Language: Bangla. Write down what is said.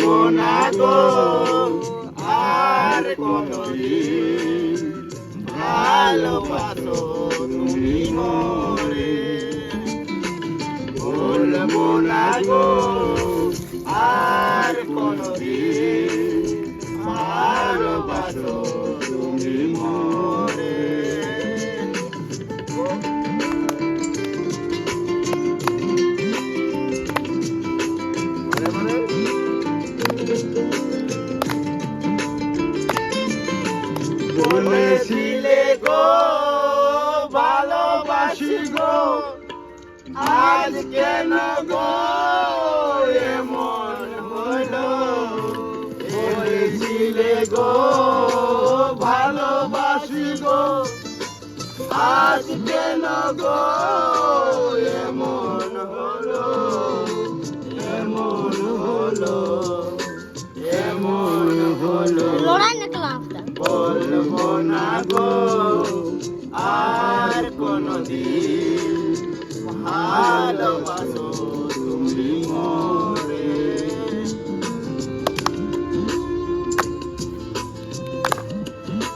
বলব না গো আর কোনদিন ভালোবাসো তুমি মরে বলব না বলেছিলে গো, ভালোবাসি গো। আজ কেন গো, এমন হলো? বলেছিলে গো, ভালোবাসি গো। আজ কেন গো, এমন হলো? এমন হলো? এমন হলো? আর কোনদিন ভালোবাসো